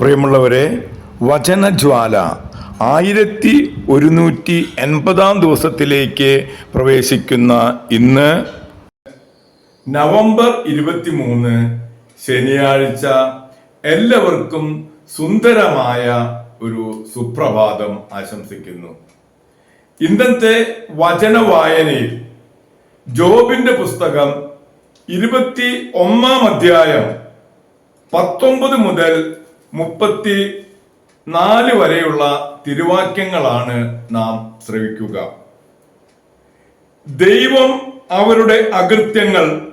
പ്രിയമുള്ളവരെ വചനജ്വാല ആയിരത്തി ഒരുന്നൂറ്റി എൺപതാം ദിവസത്തിലേക്ക് പ്രവേശിക്കുന്ന ഇന്ന് നവംബർ ഇരുപത്തി മൂന്ന് ശനിയാഴ്ച എല്ലാവർക്കും സുന്ദരമായ ഒരു സുപ്രഭാതം ആശംസിക്കുന്നു. ഇന്നത്തെ വചന വായനയിൽ ജോബിന്റെ പുസ്തകം ഇരുപത്തി ഒന്നാം അധ്യായം പത്തൊമ്പത് മുതൽ മുപ്പത്തി നാല് വരെയുള്ള തിരുവാക്യങ്ങളാണ് നാം ശ്രവിക്കുക. ദൈവം അവരുടെ അകൃത്യങ്ങൾ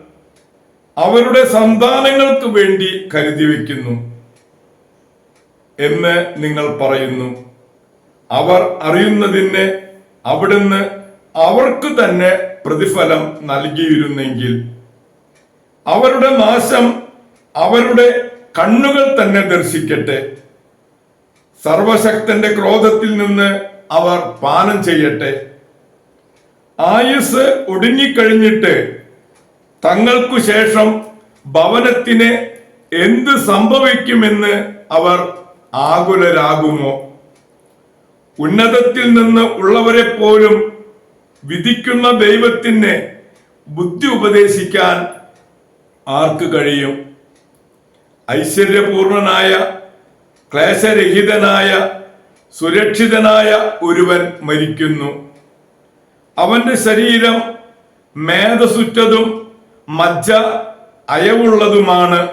അവരുടെ സന്താനങ്ങൾക്ക് വേണ്ടി കരുതി വയ്ക്കുന്നു എന്ന് നിങ്ങൾ പറയുന്നു. അവർ അറിയുന്നതിന് അവിടുന്ന് അവർക്ക് തന്നെ പ്രതിഫലം നൽകിയിരുന്നെങ്കിൽ അവരുടെ നാശം അവരുടെ കണ്ണുകൾ തന്നെ ദർശിക്കട്ടെ. സർവശക്തന്റെ ക്രോധത്തിൽ നിന്ന് അവർ പാനം ചെയ്യട്ടെ. ആയുസ് ഒടുങ്ങിക്കഴിഞ്ഞിട്ട് തങ്ങൾക്കു ശേഷം ഭവനത്തിന് എന്ത് സംഭവിക്കുമെന്ന് അവർ ആകുലരാകുമോ? ഉന്നതത്തിൽ നിന്ന് ഉള്ളവരെ പോലും വിധിക്കുന്ന ദൈവത്തിന് ബുദ്ധി ഉപദേശിക്കാൻ ആർക്ക് കഴിയും? ഐശ്വര്യപൂർണനായ ക്ലേശരഹിതനായ സുരക്ഷിതനായ ഒരുവൻ മരിക്കുന്നു. അവന്റെ ശരീരം മേധസുറ്റതും മജ്ജ അയവുള്ളതുമാണ്.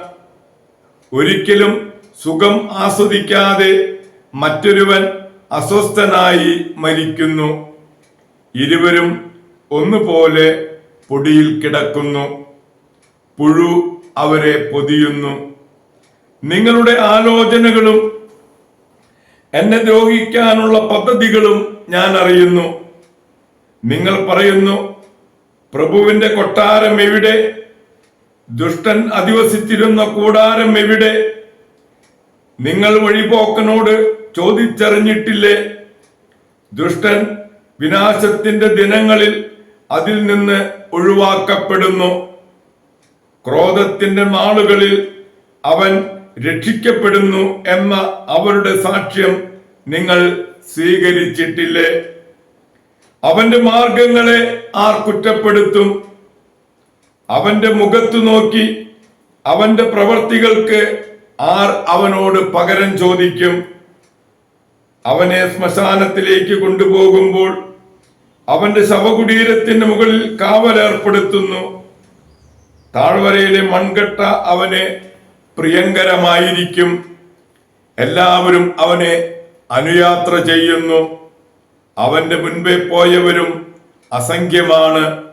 ഒരിക്കലും സുഖം ആസ്വദിക്കാതെ മറ്റൊരുവൻ അസ്വസ്ഥനായി മരിക്കുന്നു. ഇരുവരും ഒന്നുപോലെ പൊടിയിൽ കിടക്കുന്നു. പുഴു അവരെ പൊതിയുന്നു. നിങ്ങളുടെ ആലോചനകളും എന്നെ ദ്രോഹിക്കാനുള്ള പദ്ധതികളും ഞാൻ അറിയുന്നു. നിങ്ങൾ പറയുന്നു പ്രഭുവിന്റെ കൊട്ടാരം എവിടെ? ദുഷ്ടൻ അധിവസിച്ചിരുന്ന കൂടാരം എവിടെ? നിങ്ങൾ വഴിപോക്കനോട് ചോദിച്ചറിഞ്ഞിട്ടില്ലേ? ദുഷ്ടൻ വിനാശത്തിന്റെ ദിനങ്ങളിൽ അതിൽ നിന്ന് ഒഴിവാക്കപ്പെടുന്നു. ക്രോധത്തിന്റെ നാളുകളിൽ അവൻ രക്ഷിക്കപ്പെടുന്നു എന്ന അവരുടെ സാക്ഷ്യം നിങ്ങൾ സ്വീകരിച്ചിട്ടില്ലേ? അവന്റെ മാർഗങ്ങളെ ആർ കുറ്റപ്പെടുത്തും? അവന്റെ മുഖത്തു നോക്കി അവന്റെ പ്രവർത്തികൾക്ക് ആർ അവനോട് പകരം ചോദിക്കും? അവനെ ശ്മശാനത്തിലേക്ക് കൊണ്ടുപോകുമ്പോൾ അവന്റെ ശവകുടീരത്തിന് മുകളിൽ കാവലേർപ്പെടുത്തുന്നു. താഴ്വരയിലെ മൺകട്ട അവന് പ്രിയങ്കരമായിരിക്കും. എല്ലാവരും അവനെ അനുയാത്ര ചെയ്യുന്നു. അവന്റെ മുൻപേ പോയവരും അസംഖ്യമാണ്.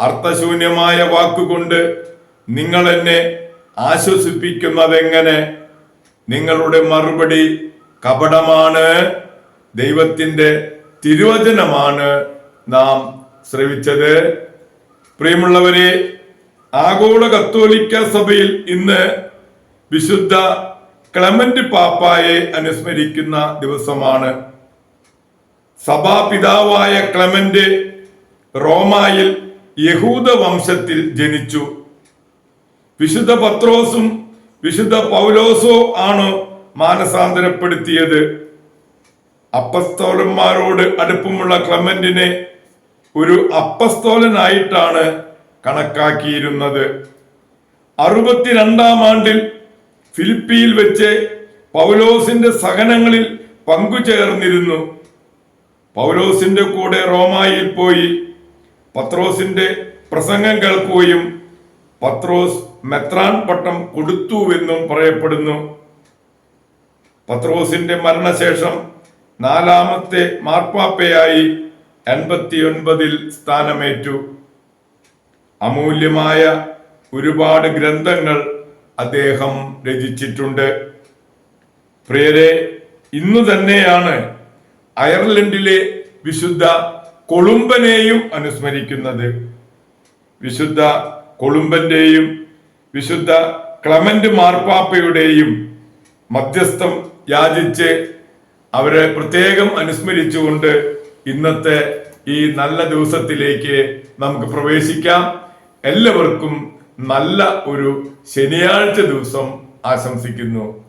അർത്ഥശൂന്യമായ വാക്കുകൊണ്ട് നിങ്ങൾ എന്നെ ആശ്വസിപ്പിക്കുന്നതെങ്ങനെ? നിങ്ങളുടെ മറുപടി കപടമാണ്. ദൈവത്തിന്റെ തിരുവചനമാണ് നാം ശ്രവിച്ചത്. പ്രിയമുള്ളവരെ ആഗോള കത്തോലിക്ക സഭയിൽ ഇന്ന് വിശുദ്ധ ക്ലമന്റ് പാപ്പായെ അനുസ്മരിക്കുന്ന ദിവസമാണ്. സഭാപിതാവായ ക്ലമന്റ് റോമായിൽ യഹൂദ വംശത്തിൽ ജനിച്ചു. വിശുദ്ധ പത്രോസും വിശുദ്ധ പൗലോസോ ആണ് മാനസാന്തരപ്പെടുത്തിയത്. അപ്പസ്തോലന്മാരോട് അടുപ്പമുള്ള ക്ലമന്റിനെ ഒരു അപ്പസ്തോലനായിട്ടാണ് കണക്കാക്കിയിരുന്നത്. അറുപത്തിരണ്ടാം ആണ്ടിൽ ഫിലിപ്പിയിൽ വെച്ച് പൗലോസിന്റെ സഹനങ്ങളിൽ പങ്കുചേർന്നിരുന്നു. പൗലോസിന്റെ കൂടെ റോമായിൽ പോയി പത്രോസിന്റെ പ്രസംഗം കേൾക്കുകയും പത്രോസ് മെത്രാൻ പട്ടം കൊടുത്തുവെന്നും പറയപ്പെടുന്നു. പത്രോസിന്റെ മരണശേഷം നാലാമത്തെ മാർപ്പാപ്പയായി എൺപത്തിയൊൻപതിൽ സ്ഥാനമേറ്റു. അമൂല്യമായ ഒരുപാട് ഗ്രന്ഥങ്ങൾ അദ്ദേഹം രചിച്ചിട്ടുണ്ട്. പ്രിയരെ ഇന്നു തന്നെയാണ് അയർലൻഡിലെ വിശുദ്ധ കൊളുമ്പനെയും അനുസ്മരിക്കുന്നത്. വിശുദ്ധ കൊളുമ്പന്റെയും വിശുദ്ധ ക്ലമന്റ് മാർപ്പാപ്പയുടെയും മധ്യസ്ഥം യാചിച്ച് അവരെ പ്രത്യേകം അനുസ്മരിച്ചുകൊണ്ട് ഇന്നത്തെ ഈ നല്ല ദിവസത്തിലേക്ക് നമുക്ക് പ്രവേശിക്കാം. എല്ലാവർക്കും നല്ല ഒരു ശനിയാഴ്ച ദിവസം ആശംസിക്കുന്നു.